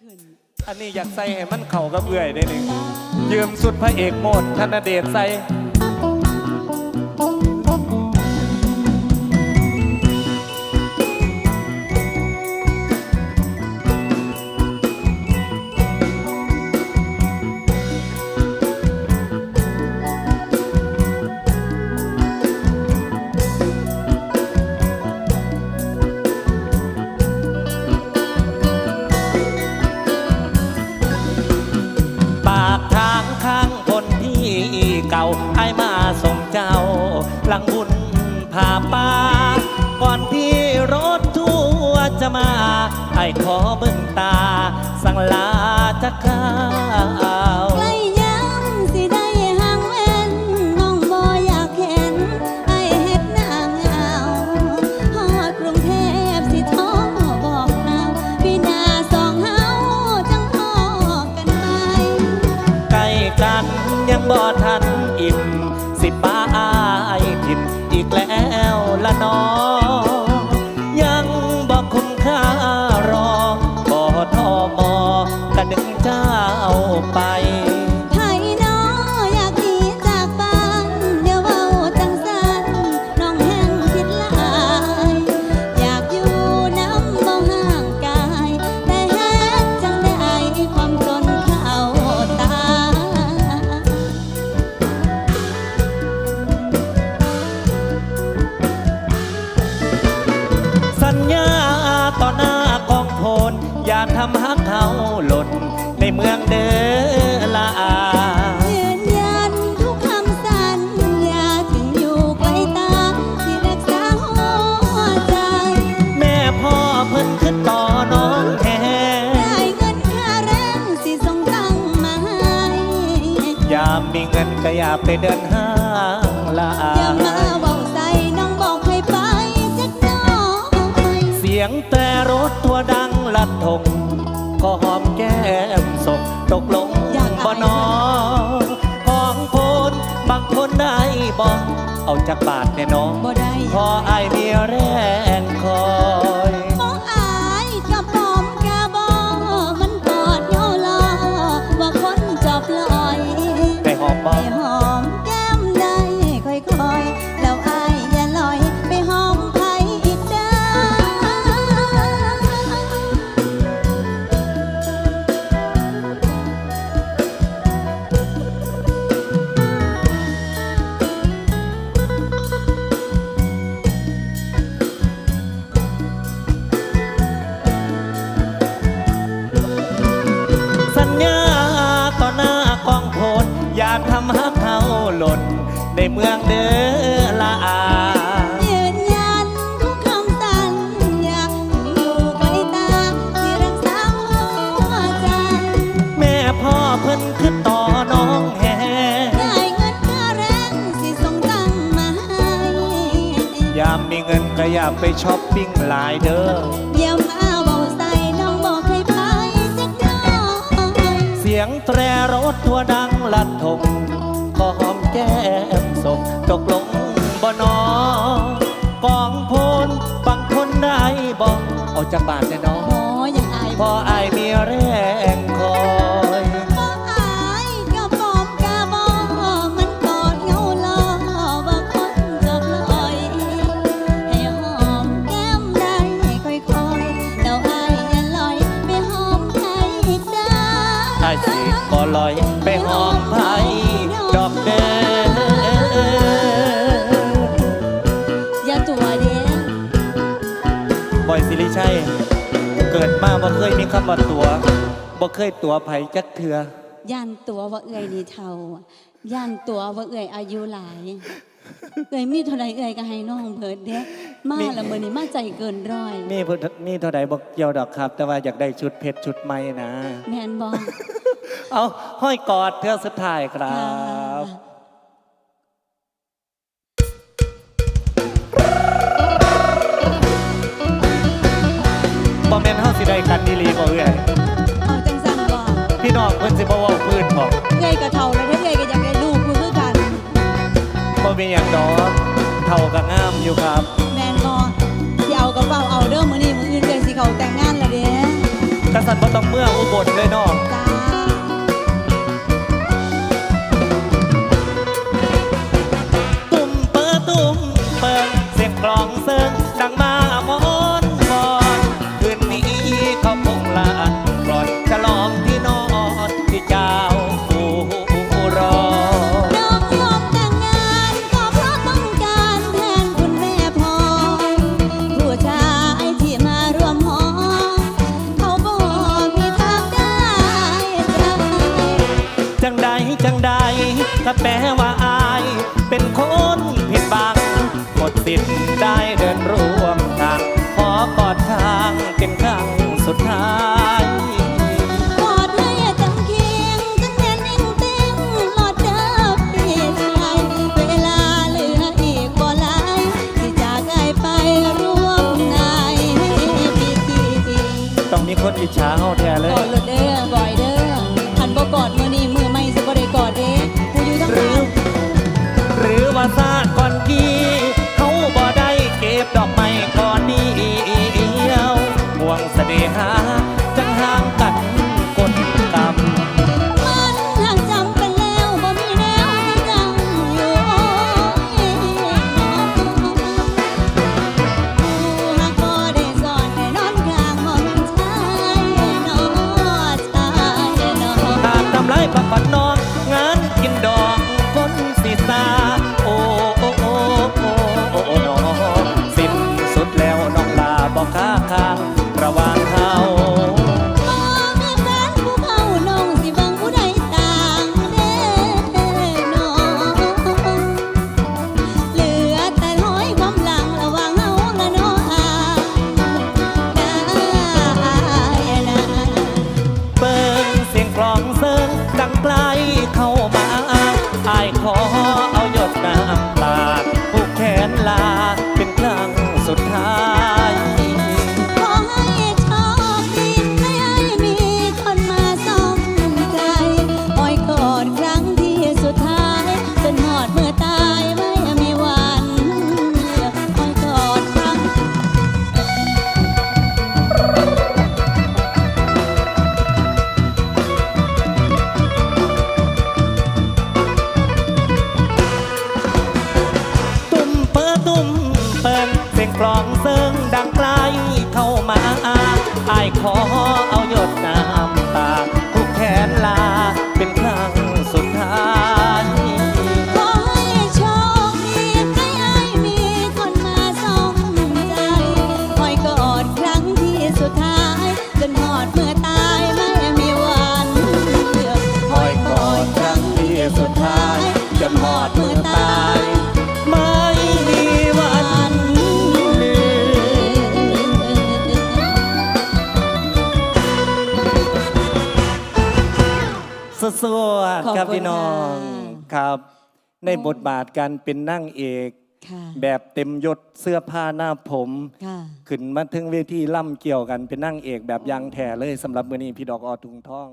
ขึ้นอันนี้อยากใส่ให้มันเข่ากับเอื่อยได้หนึ่งยืมสุดพระเอกโหมดธนเดชใส่ ขอเบิ่งตา สั่งลาจะข้าวใกล้ยังสิได้ห่างเว้นน้องบ่อยากเห็นไอ้เฮ็ดหน้าเหงาฮอดกรุงเทพสิโทรบอกเราพี่นาสองเฮาจังพอกันไหมใกล้กันยังบ่ทันอิ่มสิป้าอายทิมอีกแล้วละนอยังาทำฮักเขาหล่นในเมืองเด้อละยืนยันทุกคำสัญญาถึงอยู่ไกลตาที่รักษาหัวใจ แม่พ่อเพิ่นขึ้นต่อน้องแท้ได้เงินค่าแรงสิส่งตังมาให้ยามมีเงินก็อย่าไปเดินห้างละอาอย่ามาเบาใส่น้องบอกให้ไปจักหน้อยเสียงแต่ บอกเอาจากบาทแน่น้องบ่ได้พออายมีแรง เมืองเด้อละอายืนยันทุกคำสัญญาอยู่ไกลตาที่รักษาหัวใจแม่พ่อเพิ่นขึ้นต่อน้องแฮได้เงินค่าแรงสิส่งตังมาให้ยามมีเงินก็อย่าไปช้อปปิ้งหลายเด้ออย่ามาเบาใส่น้องบอกให้ไปจักหน้อยเสียงแตรรถทัวดังลัดทงขอหอมแก้ พออายมีแรงคอยมออายกับปอมกะบอมันกอดเงาลอว่าคนจบลอย ให้หอมแก้มได้ค่อยๆแล้วอายอย่าลอยไปหอมใครอีกเด้ออายสิบ่ลอยไปหอมไผดอกเด้อ มาบ่เคยมีคำว่าตัวบ่เคยตัวไผจักเทือย่านตัวว่าเอื่อยนี่เท่าย่านตัวว่าเอื่อยอายุหลาย เอื่อยมีเท่าไรเอื่อยก็ให้น้องเพิดเด้มาละมื้อนี้มาใจเกินร้อย มีเพิ่นมีเท่าใดบ่เกี่ยวดอกครับ แต่ว่าอยากได้ชุดเพชรชุดใหม่นะ แม่นบ่เอาห้อยกอดเทือสุดท้ายครัค่ะบ บ่แม่นเฮาสิได้กันดีหลีบ่เอื้อยเอาจังสั่นบ่พี่น้องเพิ่นสิบ่เว้าพื้นบ่เงยกัเท่าแล้วถ้าเงยก็อยากได้ลูกคือคือกัน บ่มีหยังดอกเท่าก็งามอยู่ครับ แมนบอที่เอากระเป๋าเอาเด้อมื้อนี้มื้ออื่นเดี๋ยสิเขาแต่งงานแล้วเด้กษัตริย์บ่ต้องเมื่ออุบลเลยเนาะ จ้ หา เอาหยดน้ สดๆครับพี่น้องครับ ในบทบาทการเป็นนั่งเอกแบบเต็มยศเสื้อผ้าหน้าผมขึ้นมาถึงเวทีล่ำเกี่ยวกันเป็นนั่งเอกแบบยังแถ่เลยสำหรับมือนี้พี่ดอกออทุงท่อง